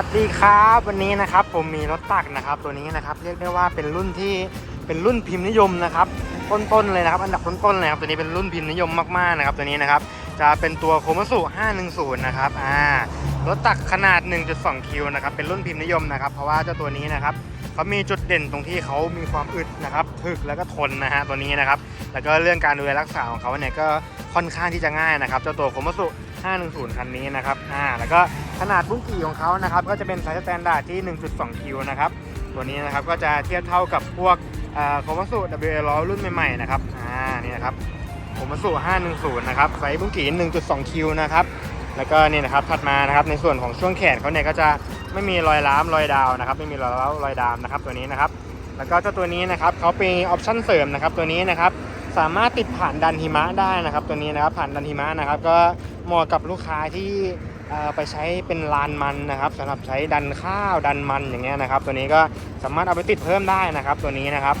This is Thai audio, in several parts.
วัสดีครับวันนี้นะครับผมมีรถตักนะครับตัวนี้นะครับเรียกได้ว่าเป็นรุ่นที่เป็นรุ่นพิมพ์นิยมนะครับต้นๆเลยนะครับอันดับต้นๆเลยครับตัวนี้เป็นรุ่นพิมพ์นิยมมากๆนะครับตัวนี้นะครับจะเป็นตัวโคมัสุ510นะครับอ่ารถตักขนาด 1.2 คิวนะครับเป็นรุ่นพิมพ์นิยมนะครับ เพราะว่าเจ้าตัวนี้นะครับเขามีจุดเด่นตรงที่เขามีความอึดนะครับถึกแล้วก็ทนนะฮะตัวนี้นะครับแล้วก็เรื่องการดูแลรักษาของเขาเนี่ยก็ค่อนข้างที่จะง่ายนะครับเจ้าตัวโคมัสุ510 คันนี้นะครับอ่าแล้วก็ ขนาดบุ้งกี่ของเขานะครับก็จะเป็นไซส์สแตนดาร์ดที่ 1.2 คิวนะครับตัวนี้นะครับก็จะเทียบเท่ากับพวกโคมัสุ WL รุ่นใหม่ๆนะครับอ่านี่นะครับโคมัสุ 510 นะครับไซส์บุ้งกี่ 1.2 คิวนะครับแล้วก็นี่นะครับถัดมานะครับในส่วนของช่วงแขนเขาเนี่ยก็จะไม่มีรอยล้ามรอยดาวนะครับไม่มีรอยร้าวรอยดามนะครับตัวนี้นะครับแล้วก็เจ้าตัวนี้นะครับเขาเป็นออปชั่นเสริมนะครับตัวนี้นะครับสามารถติดผ่านดันหิมะได้นะครับ ตัวนี้นะครับผ่านดันหิมะนะครับ ก็เหมาะกับลูกค้าที่ ไปใช้เป็นลานมันนะครับสำหรับใช้ดันข้าวดันมันอย่างเงี้ยนะครับ ตัวนี้ก็สามารถเอาไปติดเพิ่มได้นะครับ ตัวนี้นะครับ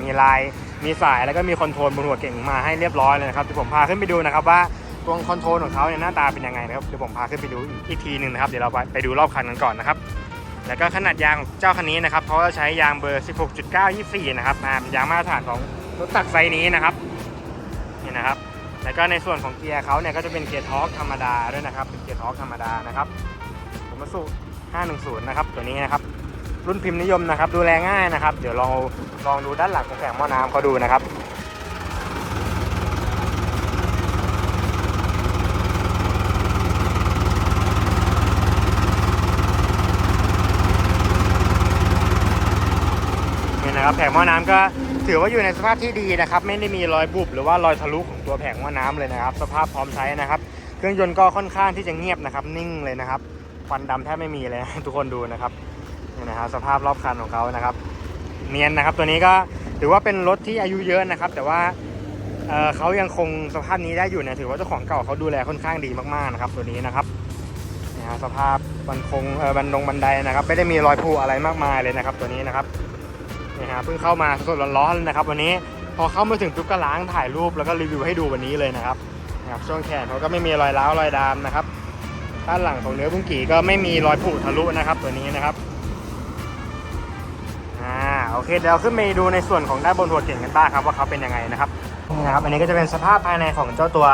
มีลายมีสายแล้วก็มีคอนโทรลบนหัวเก่งมาให้เรียบร้อยเลยนะครับเดี๋ยวผมพาขึ้นไปดูนะครับว่าตัวคอนโทรลของเขาเนี่ยหน้าตาเป็นยังไงนะครับเดี๋ยวผมพาขึ้นไปดูอีกทีหนึ่งนะครับเดี๋ยวเราไปไปดูรอบคันกันก่อนนะครับแล้วก็ขนาดยางเจ้าคันนี้นะครับเขาจะใช้ยางเบอร์ 16.924 นะครับอ่ายางมาตรฐานของรถตักไซส์นี้นะครับนี่นะครับ แล้วก็ในส่วนของเกียร์เขาเนี่ยก็จะเป็นเกียร์ทอร์กธรรมดาด้วยนะครับ เป็นเกียร์ทอร์กธรรมดานะครับผมมาสู่510 นะครับ ตัวนี้นะครับ รุ่นพิมพ์นิยมนะครับ ดูแลง่ายนะครับ เดี๋ยวลองลองดูด้านหลังของแผงหม้อน้ำเขาดูนะครับนี่นะครับแผงหม้อน้ำก็ ถือว่าอยู่ในสภาพที่ดีนะครับ ไม่ได้มีรอยบุบหรือว่ารอยทะลุของตัวแผงหม้อน้ำเลยนะครับ สภาพพร้อมใช้นะครับ เครื่องยนต์ก็ค่อนข้างที่จะเงียบนะครับ นิ่งเลยนะครับควันดำแทบไม่มีเลยทุกคนดูนะครับนี่นะครับ สภาพรอบคันของเขานะครับ เนียนนะครับ ตัวนี้ก็ถือว่าเป็นรถที่อายุเยอะนะครับ แต่ว่าเเขายังคงสภาพนี้ได้อยู่เนี่ยถือว่าเจ้าของเก่าเขาดูแลค่อนข้างดีมากๆนะครับ ตัวนี้นะครับนี่ฮะสภาพบันคงบันดงบันไดนะครับ ไม่ได้มีรอยผุอะไรมากมายเลยนะครับ ตัวนี้นะครับ นี่ฮะเพิ่งเข้ามาสดๆร้อนๆนะครับ วันนี้พอเข้ามาถึงปุ๊บก็ล้างถ่ายรูปแล้วก็รีวิวให้ดูวันนี้เลยนะครับนะครับช่วงแขนเขาก็ไม่มีรอยร้าวรอยดามนะครับด้านหลังของเนื้อบุ้งกี่ก็ไม่มีรอยผุทะลุนะครับ ตัวนี้นะครับอ่าโอเคเดี๋ยวขึ้นไปดูในส่วนของด้านบนหัวเก่งกันบ้างครับว่าเขาเป็นยังไงนะครับนี่นะครับ อันนี้ก็จะเป็นสภาพภายในของเจ้าตัว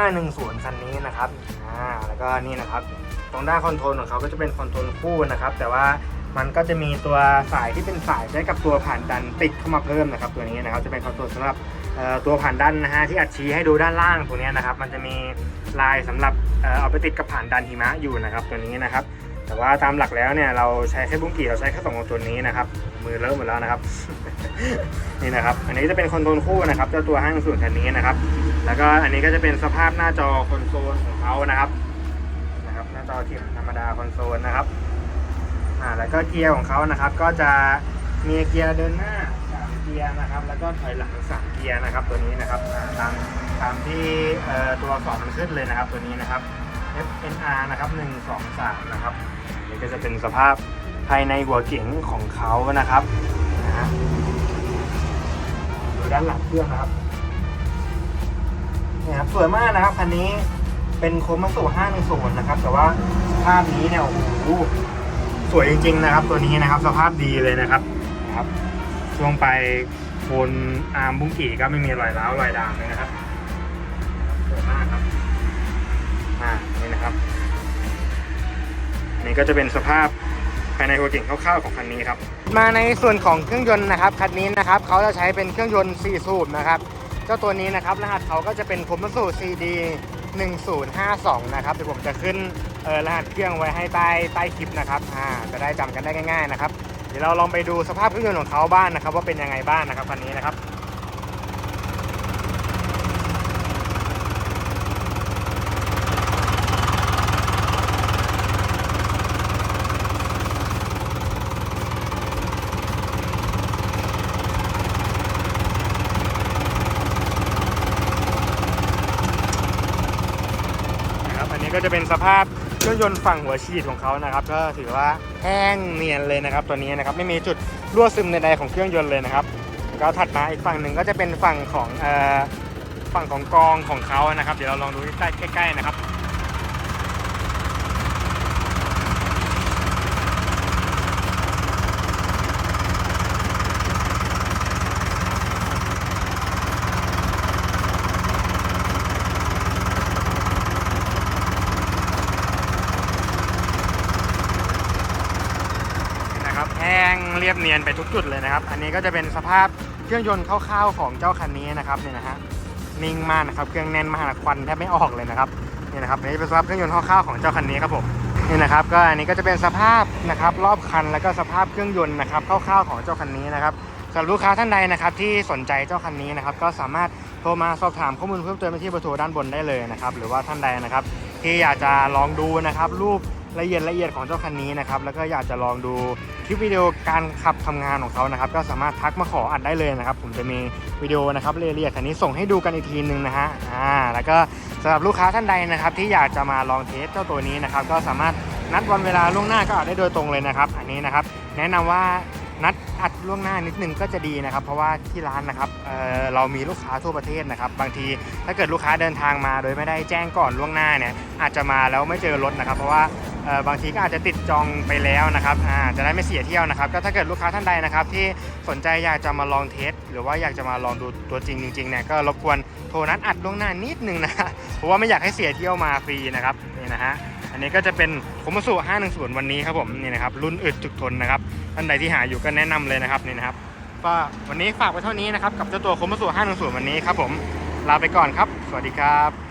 510 คันนี้นะครับอ่าแล้วก็นี่นะครับ ตรงด้านคอนโทรลของเขาก็จะเป็นคอนโทรลคู่นะครับ แต่ว่า มันก็จะมีตัวสายที่เป็นสายใช้กับตัวผ่านดันติดเข้ามาเพิ่มนะครับ ตัวนี้นะครับจะเป็นคอนโทรลสำหรับตัวผ่านดันนะฮะที่อัดชี้ให้ดูด้านล่างตรงนี้นะครับ มันจะมีลายสำหรับเอาไปติดกับผ่านดันหิมะอยู่นะครับ ตัวนี้นะครับ แต่ว่าตามหลักแล้วเนี่ยเราใช้แค่บุ้งกี่เราใช้แค่สองตัวนี้นะครับมือเลอะหมดแล้วนะครับนี่นะครับ อันนี้จะเป็นคอนโทรลคู่นะครับเจ้าตัวห้างส่วนคันนี้นะครับ แล้วก็อันนี้ก็จะเป็นสภาพหน้าจอคอนโซลของเขานะครับนะครับ หน้าจอทีมธรรมดาคอนโซลนะครับ อ่าแล้วก็เกียร์ของเขานะครับ ก็จะมีเกียร์เดินหน้าสามเกียร์นะครับ แล้วก็ถอยหลังสามเกียร์นะครับ ตัวนี้นะครับตามตามที่ตัวสอักษรมันขึ้นเลยนะครับ ตัวนี้นะครับ FNR นะครับหนึ่งสองสามนะครับนี่ก็จะเป็นสภาพภายในหัวเก๋งของเขานะครับนะดูด้านหลังเครื่องนะครับเนี่ยครับสวยมากนะครับคันนี้เป็นโคมาสุ510นะครับ แต่ว่าภาพนี้เนี่ยโอ้โห สวยจริงๆนะครับ ตัวนี้นะครับสภาพดีเลยนะครับนะครับช่วงไปโคนอาร์มบุ้งกี่ก็ไม่มีรอยร้าวรอยดามเลยนะครับสวยมากครับอ่านี่นะครับนี่ก็จะเป็นสภาพภายในหัวเก่งคร่าวๆของคันนี้ครับ มาในส่วนของเครื่องยนต์นะครับคันนี้นะครับเขาจะใช้เป็นเครื่องยนต์ 4 สูบนะครับเจ้าตัวนี้นะครับรหัสเขาก็จะเป็นคมสู CD 1052 นะครับเดี๋ยวผมจะขึ้น เออรหัสเครื่องไว้ให้ใต้ใต้คลิปนะครับอ่าจะได้จำกันได้ง่าย ๆนะครับ เดี๋ยวเราลองไปดูสภาพเครื่องยนต์ของเขาบ้างนะครับ ว่าเป็นยังไงบ้างนะครับคันนี้นะครับ นะครับอันนี้ก็จะเป็นสภาพ เครื่องยนต์ฝั่งหัวฉีดของเขานะครับ ก็ถือว่าแห้งเนียนเลยนะครับ ตัวนี้นะครับไม่มีจุดรั่วซึมใดๆของเครื่องยนต์เลยนะครับแล้วก็ถัดมาอีกฝั่งหนึ่งก็จะเป็นฝั่งของเอ่อฝั่งของกองของเขานะครับ เดี๋ยวเราลองดูใกล้ๆนะครับ เรียบเนียนไปทุกจุดเลยนะครับ อันนี้ก็จะเป็นสภาพเครื่องยนต์คร่าวๆของเจ้าคันนี้นะครับเนี่ยนะฮะนิ่งมากนะครับเครื่องแน่นมากควันแทบไม่ออกเลยนะครับนี่นะครับนนี้เป็นสภาพเครื่องยนต์คร่าวๆของเจ้าคันนี้ครับผมนี่นะครับก็อันนี้ก็จะเป็นสภาพนะครับรอบคันแล้วก็สภาพเครื่องยนต์นะครับคร่าวๆของเจ้าคันนี้นะครับสำหรับลูกค้าท่านใดนะครับที่สนใจเจ้าคันนี้นะครับก็สามารถโทรมาสอบถามข้อมูลเพิ่มเติมไปที่เบอร์โทรด้านบนได้เลยนะครับหรือว่าท่านใดนะครับที่อยากจะลองดูนะครับรูป ละเอียดละเอียดของเจ้าคันนี้นะครับแล้วก็อยากจะลองดูคลิปวิดีโอการขับทำงานของเขานะครับก็สามารถทักมาขออัดได้เลยนะครับผมจะมีวิดีโอนะครับละเอียดคันนี้ส่งให้ดูกันอีกทีนึงนะฮะอ่าแล้วก็สำหรับลูกค้าท่านใดนะครับที่อยากจะมาลองเทสเจ้าตัวนี้นะครับก็สามารถนัดวันเวลาล่วงหน้าก็อัดได้โดยตรงเลยนะครับอันนี้นะครับแนะนำว่านัดอัดล่วงหน้านิดนึงก็จะดีนะครับ เพราะว่าที่ร้านนะครับเเรามีลูกค้าทั่วประเทศนะครับ บางทีถ้าเกิดลูกค้าเดินทางมา โดยไม่ได้แจ้งก่อนล่วงหน้าเนี่ยอาจจะมาแล้วไม่เจอรถนะครับ เพราะว่า บางทีก็อาจจะติดจองไปแล้วนะครับอ่าจะได้ไม่เสียเที่ยวนะครับก็ถ้าเกิดลูกค้าท่านใดนะครับ ที่สนใจอยากจะมาลองเทส หรือว่าอยากจะมาลองดูตัวจริงจริงๆเนี่ยก็รบกวนโทรนัดอัดล่วงหน้านิดนึงนะเพราะว่าไม่อยากให้เสียเที่ยวมาฟรีนะครับนี่นะฮะอันนี้ก็จะเป็นคมสุ510 วันนี้ครับผมนี่นะครับรุ่นอึดจุกทนนะครับท่านใดที่หาอยู่ก็แนะนำเลยนะครับนี่นะครับก็วันนี้ฝากไว้เท่านี้นะครับกับเจ้าตัวคมสุ510 วันนี้ครับผมลาไปก่อนครับ สวัสดีครับ